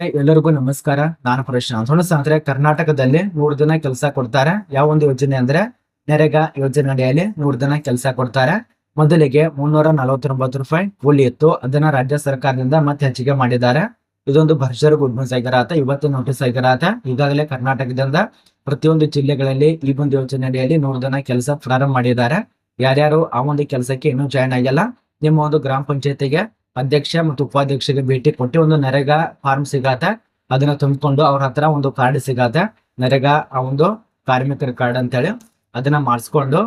ಎಲ್ಲರಿಗೂ ನಮಸ್ಕಾರ. ನಾನು ಪರೇಶ್ ಅಂದ್ರೆ ಕರ್ನಾಟಕದಲ್ಲಿ ನೂರು ದಿನ ಕೆಲಸ ಕೊಡ್ತಾರೆ. ಯಾವ ಒಂದು ಯೋಜನೆ ಅಂದ್ರೆ ನೆರೆಗಾ ಯೋಜನೆ ಅಡಿಯಲ್ಲಿ ನೂರು ದಿನ ಕೆಲಸ ಕೊಡ್ತಾರೆ. ಮೊದಲಿಗೆ ಮುನ್ನೂರ ನಲವತ್ತೊಂಬತ್ತು ರೂಪಾಯಿ ಇತ್ತು. ಅದನ್ನ ರಾಜ್ಯ ಸರ್ಕಾರದಿಂದ ಮತ್ತೆ ಹೆಚ್ಚಿಗೆ ಮಾಡಿದ್ದಾರೆ. ಇದೊಂದು ಭರ್ಜರಿ ಗುಡ್ ನ್ಯೂಸ್ ಆಗಿರತ್ತೆ ಇವತ್ತು ನೋಟಿಸ್ ಆಗಿರತ್ತೆ ಈಗಾಗಲೇ ಕರ್ನಾಟಕದಿಂದ ಪ್ರತಿಯೊಂದು ಜಿಲ್ಲೆಗಳಲ್ಲಿ ಈ ಒಂದು ಯೋಜನೆ ಅಡಿಯಲ್ಲಿ ನೂರು ದಿನ ಕೆಲಸ ಪ್ರಾರಂಭ ಮಾಡಿದ್ದಾರೆ. ಯಾರ್ಯಾರು ಆ ಒಂದು ಕೆಲಸಕ್ಕೆ ಇನ್ನೂ ಜಾಯ್ನ್ ಆಗಿಲ್ಲ, ನಿಮ್ಮ ಒಂದು ಗ್ರಾಮ ಪಂಚಾಯತಿಗೆ ಅಧ್ಯಕ್ಷ ಮತ್ತು ಉಪಾಧ್ಯಕ್ಷರಿಗೆ ಭೇಟಿ ಕೊಟ್ಟು ಒಂದು ನರೇಗಾ ಫಾರ್ಮ್ ಸಿಗತ್ತೆ ಅದನ್ನ ತುಂಬಿಕೊಂಡು ಅವ್ರ ಹತ್ರ ಒಂದು ಕಾರ್ಡ್ ಸಿಗತ್ತೆ ನರೇಗಾ ಆ ಒಂದು ಕಾರ್ಮಿಕರ ಕಾರ್ಡ್ ಅಂತೇಳಿ ಅದನ್ನ ಮಾಡಿಸ್ಕೊಂಡು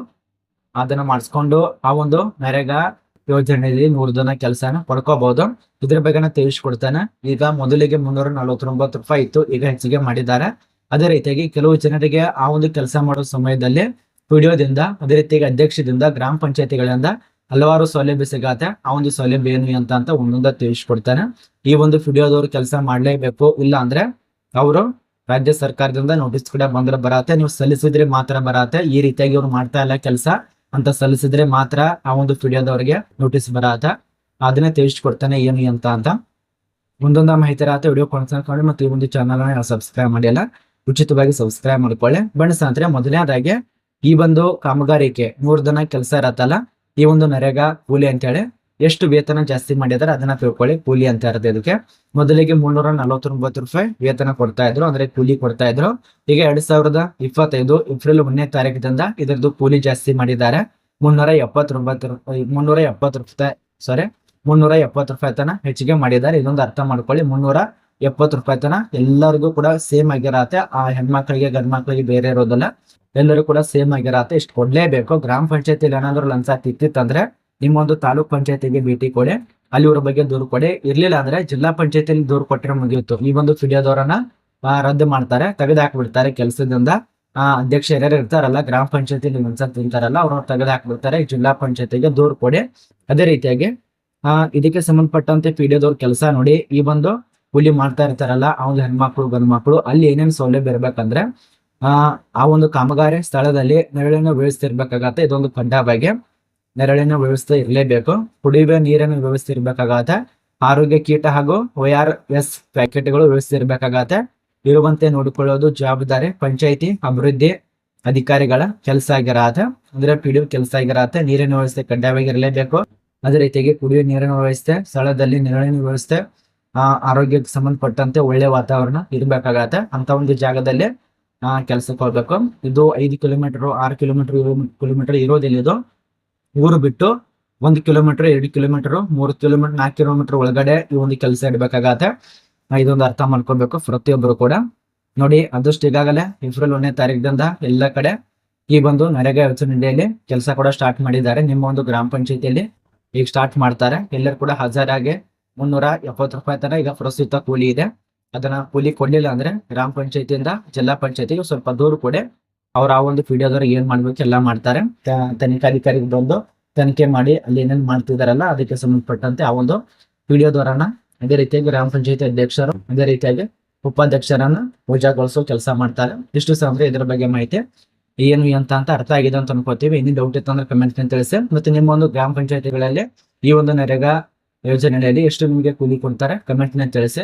ಅದನ್ನ ಮಾಡಿಸ್ಕೊಂಡು ಆ ಒಂದು ನರೇಗಾ ಯೋಜನೆಯಲ್ಲಿ ನೂರು ದಿನ ಕೆಲಸನ ಪಡ್ಕೋಬಹುದು ಇದ್ರ ಬಗ್ಗೆ ತಿಳಿಸ್ಕೊಡ್ತೇನೆ. ಈಗ ಮೊದಲಿಗೆ ಮುನ್ನೂರ ನಲವತ್ತೊಂಬತ್ತು ರೂಪಾಯಿ ಇತ್ತು. ಈಗ ಹೆಚ್ಚಿಗೆ ಮಾಡಿದ್ದಾರೆ. ಅದೇ ರೀತಿಯಾಗಿ ಕೆಲವು ಜನರಿಗೆ ಆ ಒಂದು ಕೆಲಸ ಮಾಡೋ ಸಮಯದಲ್ಲಿ ವಿಡಿಯೋದಿಂದ, ಅದೇ ರೀತಿಯಾಗಿ ಅಧ್ಯಕ್ಷದಿಂದ, ಗ್ರಾಮ ಪಂಚಾಯತಿಗಳಿಂದ ಹಲವಾರು ಸೌಲಭ್ಯ ಸಿಗತ್ತೆ. ಆ ಒಂದು ಸೌಲಭ್ಯ ಏನು ಅಂತ ಅಂತ ಒಂದೊಂದ ತಿಳಿಸ್ಕೊಡ್ತಾನೆ. ಈ ಒಂದು ವಿಡಿಯೋದವ್ರು ಕೆಲಸ ಮಾಡ್ಲೇಬೇಕು. ಇಲ್ಲ ಅಂದ್ರೆ ಅವರು ರಾಜ್ಯ ಸರ್ಕಾರದಿಂದ ನೋಟಿಸ್ ಕೂಡ ಬಂದ್ರೆ ಬರತ್ತೆ. ನೀವು ಸಲ್ಲಿಸಿದ್ರೆ ಮಾತ್ರ ಬರತ್ತೆ. ಈ ರೀತಿಯಾಗಿ ಅವ್ರು ಮಾಡ್ತಾ ಇಲ್ಲ ಕೆಲಸ ಅಂತ ಸಲ್ಲಿಸಿದ್ರೆ ಮಾತ್ರ ಆ ಒಂದು ವಿಡಿಯೋದವ್ರಿಗೆ ನೋಟಿಸ್ ಬರತ್ತೆ. ಅದನ್ನೇ ತಿಳಿಸ್ಕೊಡ್ತಾನೆ ಏನು ಅಂತ ಅಂತ. ಮುಂದೊಂದ ಮಾಹಿತಿ ರಾತ ವಿಡಿಯೋ ಕೊಡ್ಕೊಂಡು ಮತ್ತೆ ಈ ಒಂದು ಚಾನಲ್ ಸಬ್ಸ್ಕ್ರೈಬ್ ಮಾಡಿಲ್ಲ, ಉಚಿತವಾಗಿ ಸಬ್ಸ್ಕ್ರೈಬ್ ಮಾಡ್ಕೊಳ್ಳಿ. ಬಣ್ಣ ಅಂದ್ರೆ ಮೊದಲನೇದಾಗಿ ಈ ಒಂದು ಕಾಮಗಾರಿಕೆ ಮೂರ್ ದಿನ ಕೆಲಸ ಇರತ್ತಲ್ಲ ಈ ಒಂದು ನರೇಗಾ ಕೂಲಿ ಅಂತೇಳಿ ಎಷ್ಟು ವೇತನ ಜಾಸ್ತಿ ಮಾಡಿದಾರೆ ಅದನ್ನ ತಿಳ್ಕೊಳ್ಳಿ. ಕೂಲಿ ಅಂತ ಇರುತ್ತೆ ಇದಕ್ಕೆ. ಮೊದಲಿಗೆ ಮುನ್ನೂರ ನಲವತ್ತೊಂಬತ್ತು ರೂಪಾಯಿ ವೇತನ ಕೊಡ್ತಾ ಇದ್ರು, ಅಂದ್ರೆ ಕೂಲಿ ಕೊಡ್ತಾ ಇದ್ರು. ಈಗ ಎರಡ್ ಸಾವಿರದ ಇಪ್ಪತ್ತೈದು ಏಪ್ರಿಲ್ ಒಂದನೇ ತಾರೀಕಿನಿಂದ ಇದರದ್ದು ಕೂಲಿ ಜಾಸ್ತಿ ಮಾಡಿದ್ದಾರೆ. ಮುನ್ನೂರ ಎಪ್ಪತ್ತೊಂಬತ್ತು ಮುನ್ನೂರ ಎಪ್ಪತ್ತು ರೂಪಾಯಿ ಸಾರಿ ಮುನ್ನೂರ ಎಪ್ಪತ್ತು ರೂಪಾಯಿ ತನ ಹೆಚ್ಚಿಗೆ ಮಾಡಿದ್ದಾರೆ. ಇದೊಂದು ಅರ್ಥ ಮಾಡ್ಕೊಳ್ಳಿ ಮುನ್ನೂರ ಎಪ್ಪತ್ತು ರೂಪಾಯಿ ತನ ಎಲ್ಲರಿಗೂ ಕೂಡ ಸೇಮ್ ಆಗಿರತ್ತೆ. ಆ ಹೆಣ್ಮಕ್ಳಿಗೆ ಗಂಡ್ ಮಕ್ಳಿಗೆ ಬೇರೆ ಇರೋದಿಲ್ಲ. ಎಲ್ಲರೂ ಕೂಡ ಸೇಮ್ ಆಗಿರತ್ತೆ ಇಷ್ಟು ಕೊಡ್ಲೇಬೇಕು. ಗ್ರಾಮ ಪಂಚಾಯತಿಲಿ ಏನಾದ್ರು ಲಂಚ ತಿತ್ತಿತ್ತಂದ್ರೆ ನಿಮ್ಮೊಂದು ತಾಲೂಕ್ ಪಂಚಾಯತಿಗೆ ಭೇಟಿ ಕೊಡಿ. ಅಲ್ಲಿ ಇವ್ರ ಬಗ್ಗೆ ದೂರು ಕೊಡಿ. ಇರ್ಲಿಲ್ಲ ಅಂದ್ರೆ ಜಿಲ್ಲಾ ಪಂಚಾಯತಿಲಿ ದೂರು ಕೊಟ್ಟರೆ ಮುಗಿಯಿತು ಈ ಒಂದು ಫಿಡಿಯೋದವರನ್ನ ರದ್ದು ಮಾಡ್ತಾರೆ. ತೆಗೆದು ಹಾಕ್ಬಿಡ್ತಾರೆ ಕೆಲಸದಿಂದ. ಆ, ಅಧ್ಯಕ್ಷ ಯಾರ್ಯಾರು ಇರ್ತಾರಲ್ಲ, ಗ್ರಾಮ ಪಂಚಾಯತಿಲಿ ಲಂಚ ತಿಂತಾರಲ್ಲ ಅವ್ರನ್ನ ತೆಗೆದು ಹಾಕ್ಬಿಡ್ತಾರೆ ಜಿಲ್ಲಾ ಪಂಚಾಯತಿಗೆ ದೂರು ಕೊಡಿ. ಅದೇ ರೀತಿಯಾಗಿ, ಆ, ಇದಕ್ಕೆ ಸಂಬಂಧಪಟ್ಟಂತೆ ಪಿಡಿಯೋದವ್ರ ಕೆಲಸ ನೋಡಿ. ಈ ಒಂದು ಕೂಲಿ ಮಾಡ್ತಾ ಇರ್ತಾರಲ್ಲ, ಅವ್ನ ಹೆಣ್ಮಕ್ಳು, ಗಂಡ್ಮಕ್ಳು, ಅಲ್ಲಿ ಏನೇನು ಸೌಲಭ್ಯ ಇರ್ಬೇಕಂದ್ರೆ ಆ ಒಂದು ಕಾಮಗಾರಿ ಸ್ಥಳದಲ್ಲಿ ನೆರಳನ್ನು ವ್ಯವಸ್ಥೆ ಇರ್ಬೇಕಾಗತ್ತೆ ಇದೊಂದು ಬಗ್ಗೆ ನೆರಳಿನ ವ್ಯವಸ್ಥೆ ಇರಲೇಬೇಕು. ಕುಡಿಯುವ ನೀರಿನ ವ್ಯವಸ್ಥೆ ಇರ್ಬೇಕಾಗತ್ತೆ ಆರೋಗ್ಯ ಕೀಟ ಹಾಗೂ ಒ ಆರ್ ಎಸ್ ಪ್ಯಾಕೆಟ್ಗಳು ವ್ಯವಸ್ಥೆ ಇರ್ಬೇಕಾಗತ್ತೆ ಇರುವಂತೆ ನೋಡಿಕೊಳ್ಳೋದು ಜವಾಬ್ದಾರಿ, ಪಂಚಾಯಿತಿ, ಅಭಿವೃದ್ಧಿ ಅಧಿಕಾರಿಗಳ ಕೆಲಸ ಆಗಿರತ್ತೆ. ಅಂದ್ರೆ ಪಿ ಡಿ ಕೆಲಸ ಆಗಿರತ್ತೆ. ನೀರಿನ ವ್ಯವಸ್ಥೆ ಕಡ್ಡಾಯವಾಗಿ ಇರಲೇಬೇಕು. ಅದೇ ರೀತಿಯಾಗಿ ಕುಡಿಯುವ ನೀರಿನ ವ್ಯವಸ್ಥೆ, ಸ್ಥಳದಲ್ಲಿ ನೆರಳಿನ ವ್ಯವಸ್ಥೆ ಆರೋಗ್ಯಕ್ಕೆ ಸಂಬಂಧಪಟ್ಟಂತೆ ಒಳ್ಳೆ ವಾತಾವರಣ ಇರಬೇಕಾಗತ್ತೆ. ಅಂತ ಒಂದು ಜಾಗದಲ್ಲಿ ಕೆಲ್ಸಕ್ಕೆ ಹೋಗ್ಬೇಕು. ಇದು ಐದು ಕಿಲೋಮೀಟರ್ ಆರು ಕಿಲೋಮೀಟರ್ ಕಿಲೋಮೀಟರ್ ಇರೋದಿಲ್ಲ ಇದು. ಊರು ಬಿಟ್ಟು ಒಂದು ಕಿಲೋಮೀಟರ್ ಎರಡು ಕಿಲೋಮೀಟರ್ ಮೂರು ಕಿಲೋಮೀಟರ್ ನಾಲ್ಕು ಕಿಲೋಮೀಟರ್ ಒಳಗಡೆ ಈ ಒಂದು ಕೆಲಸ ಇಡಬೇಕಾಗತ್ತೆ. ಇದೊಂದು ಅರ್ಥ ಮಾಡ್ಕೊಬೇಕು ಪ್ರತಿಯೊಬ್ಬರು ಕೂಡ. ನೋಡಿ ಅದಷ್ಟು ಈಗಾಗಲೇ ಏಪ್ರಿಲ್ ಒಂದನೇ ತಾರೀಕಿಂದ ಎಲ್ಲ ಕಡೆ ಈ ಬಂದು ನರೇಗಾ ಯೋಜನೆಯಲ್ಲಿ ಕೆಲಸ ಕೂಡ ಸ್ಟಾರ್ಟ್ ಮಾಡಿದ್ದಾರೆ. ನಿಮ್ಮ ಒಂದು ಗ್ರಾಮ ಪಂಚಾಯತಿಯಲ್ಲಿ ಈಗ ಸ್ಟಾರ್ಟ್ ಮಾಡ್ತಾರೆ. ಎಲ್ಲರೂ ಕೂಡ ಹಜಾರಾಗಿ ಮುನ್ನೂರ ಎಪ್ಪತ್ತು ರೂಪಾಯಿ ತರ ಈಗ ಪ್ರಸ್ತುತ ಕೂಲಿ ಇದೆ. ಅದನ್ನ ಕೂಲಿ ಕೊಡ್ಲಿಲ್ಲ ಅಂದ್ರೆ ಗ್ರಾಮ ಪಂಚಾಯತಿಯಿಂದ ಜಿಲ್ಲಾ ಪಂಚಾಯತಿಗೆ ಸ್ವಲ್ಪ ದೂರು ಕೊಡಿ. ಅವ್ರ ಆ ಒಂದು ಫೀಡಿಯೋದವ್ರು ಏನ್ ಮಾಡ್ಬೇಕು ಎಲ್ಲಾ ಮಾಡ್ತಾರೆ. ತನಿಖಾಧಿಕಾರಿಗೆ ಬಂದು ತನಿಖೆ ಮಾಡಿ ಅಲ್ಲಿ ಏನೇನ್ ಮಾಡ್ತಿದಾರಲ್ಲ ಅದಕ್ಕೆ ಸಂಬಂಧಪಟ್ಟಂತೆ ಆ ಒಂದು ವಿಡಿಯೋದವರನ್ನ ಅದೇ ರೀತಿಯಾಗಿ ಗ್ರಾಮ ಪಂಚಾಯತಿ ಅಧ್ಯಕ್ಷರು, ಅದೇ ರೀತಿಯಾಗಿ ಉಪಾಧ್ಯಕ್ಷರನ್ನ ಪೂಜಾಗೊಳಿಸೋ ಕೆಲಸ ಮಾಡ್ತಾರೆ. ಇಷ್ಟು ಅಂದ್ರೆ ಇದ್ರ ಬಗ್ಗೆ ಮಾಹಿತಿ. ಏನು ಅಂತ ಅಂತ ಅರ್ಥ ಆಗಿದೆ ಅಂತ ಅನ್ಕೋತೀವಿ. ಇನ್ನೂ ಡೌಟ್ ಇತ್ತು ಅಂದ್ರೆ ಕಮೆಂಟ್ ತಿಳಿಸಿ. ಮತ್ತೆ ನಿಮ್ಮ ಒಂದು ಗ್ರಾಮ ಪಂಚಾಯತಿಗಳಲ್ಲಿ ಈ ಒಂದು ನರೇಗಾ ಯೋಜನೆಯಲ್ಲಿ ಎಷ್ಟು ನಿಮಗೆ ಕೂಲಿ ಕೊಡ್ತಾರೆ? ಕಮೆಂಟ್ ತಿಳಿಸಿ.